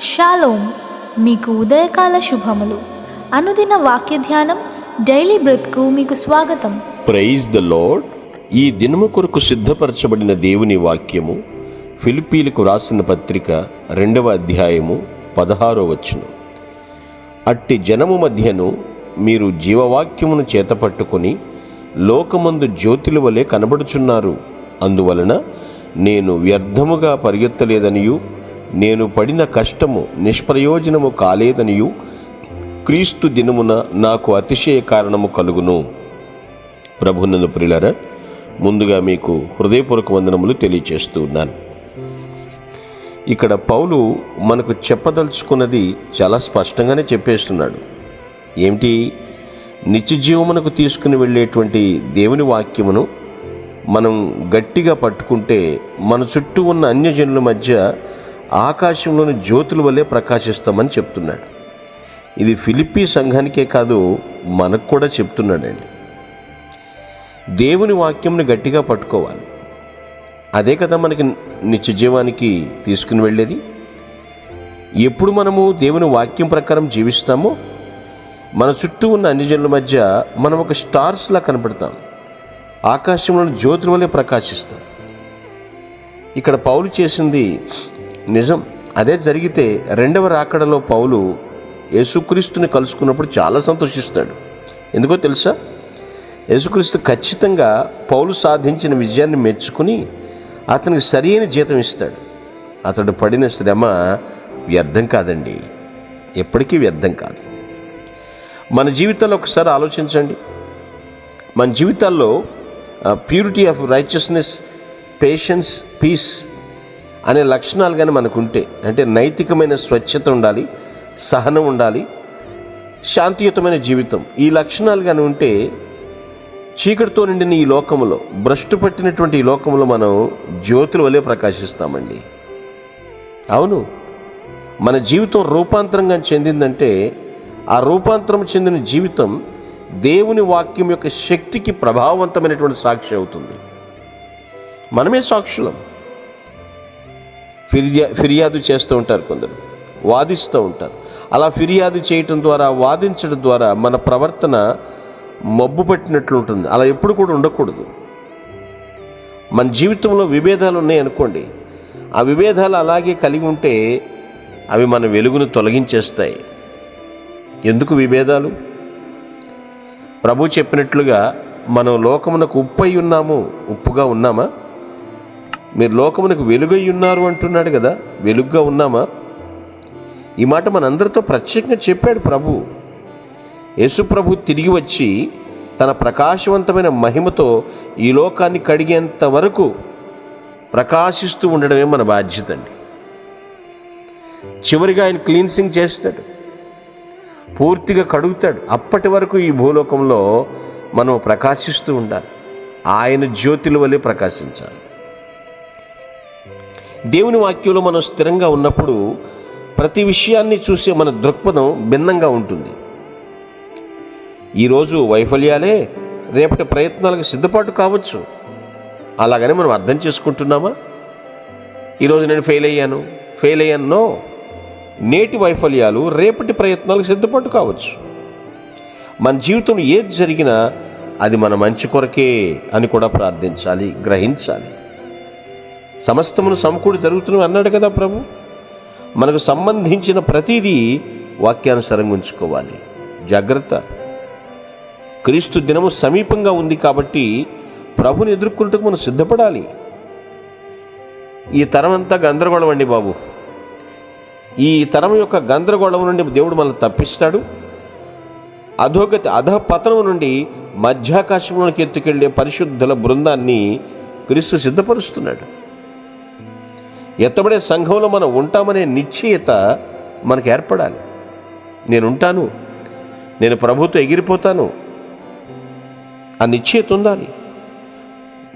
Shalom మీకు ఉదయకాల శుభములు. అనుదిన వాక్య ధ్యానం డైలీ బ్రెత్కు మీకు స్వాగతం. Praise the lord. ఈ దినము కొరకు సిద్ధపరచబడిన దేవుని వాక్యము ఫిలిపీలకు రాసిన పత్రిక రెండవ అధ్యాయము పదహారో వచ్చును అట్టి జనము మధ్యను మీరు జీవవాక్యమును చేతపట్టుకొని లోకమందు జ్యోతుల వలె కనబడుచున్నారు. అందువలన నేను వ్యర్థముగా పరిగెత్తలేదనియు నేను పడిన కష్టము నిష్ప్రయోజనము కాలేదనియు క్రీస్తు దినమున నాకు అతిశయ కారణము కలుగును. ప్రభునందు ప్రిలరా ముందుగా మీకు హృదయపూర్వక వందనములు తెలియచేస్తూ ఉన్నాను. ఇక్కడ పౌలు మనకు చెప్పదలుచుకున్నది చాలా స్పష్టంగానే చెప్పేస్తున్నాడు. ఏమిటి? నిత్య జీవమునకు తీసుకుని వెళ్ళేటువంటి దేవుని వాక్యమును మనం గట్టిగా పట్టుకుంటే మన చుట్టూ ఉన్న అన్యజనుల మధ్య ఆకాశంలోని జ్యోతుల వల్లే ప్రకాశిస్తామని చెప్తున్నాడు. ఇది ఫిలిప్పీ సంఘానికే కాదు మనకు కూడా చెప్తున్నాడండి. దేవుని వాక్యంని గట్టిగా పట్టుకోవాలి. అదే కదా మనకి నిత్య జీవానికి తీసుకుని వెళ్ళేది? ఎప్పుడు మనము దేవుని వాక్యం ప్రకారం జీవిస్తామో మన చుట్టూ ఉన్న అన్ని జనుల మధ్య మనం ఒక స్టార్స్లా కనపడతాం. ఆకాశంలోని జ్యోతుల వలె ప్రకాశిస్తాం. ఇక్కడ పౌలు చేసింది నిజం. అదే జరిగితే రెండవ రాకడలో పౌలు యేసుక్రీస్తుని కలుసుకున్నప్పుడు చాలా సంతోషిస్తాడు. ఎందుకో తెలుసా? యేసుక్రీస్తు ఖచ్చితంగా పౌలు సాధించిన విజయాన్ని మెచ్చుకుని అతనికి సరైన జీతం ఇస్తాడు. అతడు పడిన శ్రమ వ్యర్థం కాదండి. ఎప్పటికీ వ్యర్థం కాదు. మన జీవితాల్లో ఒకసారి ఆలోచించండి. మన జీవితాల్లో purity of righteousness patience peace అనే లక్షణాలు కానీ మనకు ఉంటే అంటే నైతికమైన స్వచ్ఛత ఉండాలి సహనం ఉండాలి శాంతియుతమైన జీవితం ఈ లక్షణాలు కానీ ఉంటే చీకటితో నిండిన ఈ లోకములో భ్రష్టు పట్టినటువంటి ఈ లోకములో మనం జ్యోతుల వలె ప్రకాశిస్తామండి. అవును. మన జీవితం రూపాంతరంగా చెందిందంటే ఆ రూపాంతరం చెందిన జీవితం దేవుని వాక్యం యొక్క శక్తికి ప్రభావవంతమైనటువంటి సాక్షి అవుతుంది. మనమే సాక్షులం. ఫిర్యా ఫిర్యాదు చేస్తూ ఉంటారు కొందరు. వాదిస్తూ ఉంటారు. అలా ఫిర్యాదు చేయటం ద్వారా వాదించడం ద్వారా మన ప్రవర్తన మబ్బు పట్టినట్లు ఉంటుంది. అలా ఎప్పుడు కూడా ఉండకూడదు. మన జీవితంలో విభేదాలు ఉన్నాయి అనుకోండి. ఆ విభేదాలు అలాగే కలిగి ఉంటే అవి మన వెలుగును తొలగించేస్తాయి. ఎందుకు విభేదాలు? ప్రభు చెప్పినట్లుగా మనం లోకమునకు ఉప్పై ఉన్నాము ఉప్పుగా ఉన్నామా? మీరు లోకమునకు వెలుగై ఉన్నారు అంటున్నాడు కదా వెలుగ్గా ఉన్నామా? ఈ మాట మనందరితో ప్రత్యేకంగా చెప్పాడు ప్రభు. యేసు ప్రభు తిరిగి వచ్చి తన ప్రకాశవంతమైన మహిమతో ఈ లోకాన్ని కడిగేంత వరకు ప్రకాశిస్తూ ఉండడమే మన బాధ్యత అండి. చివరిగా ఆయన క్లీన్సింగ్ చేస్తాడు. పూర్తిగా కడుగుతాడు. అప్పటి వరకు ఈ భూలోకంలో మనం ప్రకాశిస్తూ ఉండాలి. ఆయన జ్యోతుల వల్లే ప్రకాశించాలి. దేవుని వాక్యంలో మనం స్థిరంగా ఉన్నప్పుడు ప్రతి విషయాన్ని చూసే మన దృక్పథం భిన్నంగా ఉంటుంది. ఈరోజు వైఫల్యాలే రేపటి ప్రయత్నాలకు సిద్ధపాటు కావచ్చు. అలాగని మనం అర్థం చేసుకుంటున్నామా? ఈరోజు నేను ఫెయిల్ అయ్యాను. ఫెయిల్ అయ్యానో నేటి వైఫల్యాలు రేపటి ప్రయత్నాలకు సిద్ధపాటు కావచ్చు. మన జీవితంలో ఏది జరిగినా అది మన మంచి కొరకే అని కూడా ప్రార్థించాలి గ్రహించాలి. సమస్తమును సమకూడి జరుగుతున్న అన్నాడు కదా ప్రభు. మనకు సంబంధించిన ప్రతిదీ వాక్యానుసారంగా ఉంచుకోవాలి. జాగ్రత్త. క్రీస్తు దినము సమీపంగా ఉంది కాబట్టి ప్రభుని ఎదుర్కొంటూ మనం సిద్ధపడాలి. ఈ తరం అంతా గందరగోళం అండి బాబు. ఈ తరం యొక్క గందరగోళం నుండి దేవుడు మనల్ని తప్పిస్తాడు. అధోగతి అధ పతనం నుండి మధ్యాకాశంలోకి ఎత్తుకెళ్ళే పరిశుద్ధుల బృందాన్ని క్రీస్తు సిద్ధపరుస్తున్నాడు. ఎత్తబడే సంఘంలో మనం ఉంటామనే నిశ్చయత మనకు ఏర్పడాలి. నేను ఉంటాను నేను ప్రభుత్వం ఎగిరిపోతాను ఆ నిశ్చయత ఉండాలి.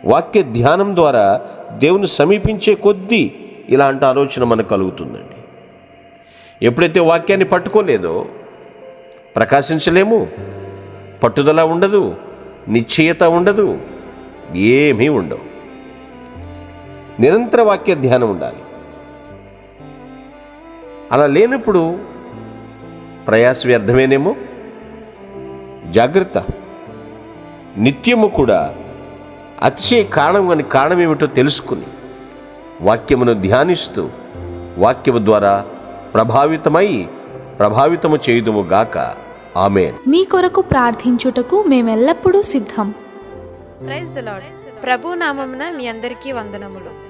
వాక్య ధ్యానం ద్వారా దేవుని సమీపించే కొద్దీ ఇలాంటి ఆలోచన మనకు కలుగుతుందండి. ఎప్పుడైతే వాక్యాన్ని పట్టుకోలేదో ప్రకాశించలేము పట్టుదల ఉండదు నిశ్చయత ఉండదు ఏమీ ఉండవు. నిరంతర వాక్య ధ్యానం ఉండాలి. అలా లేనప్పుడు ప్రయాస వ్యర్థమేనేమో జాగ్రత్త. నిత్యము కూడా అతిశయ కారణం అని కారణం ఏమిటో తెలుసుకుని వాక్యమును ధ్యానిస్తూ వాక్యము ద్వారా ప్రభావితమై ప్రభావితము చేయుదుము గాక. ఆమెన్. మీ కొరకు ప్రార్థించుటకు మేమెల్లప్పుడూ సిద్ధం. Praise the lord. ప్రభు నామమున మీ అందరికీ వందనములు.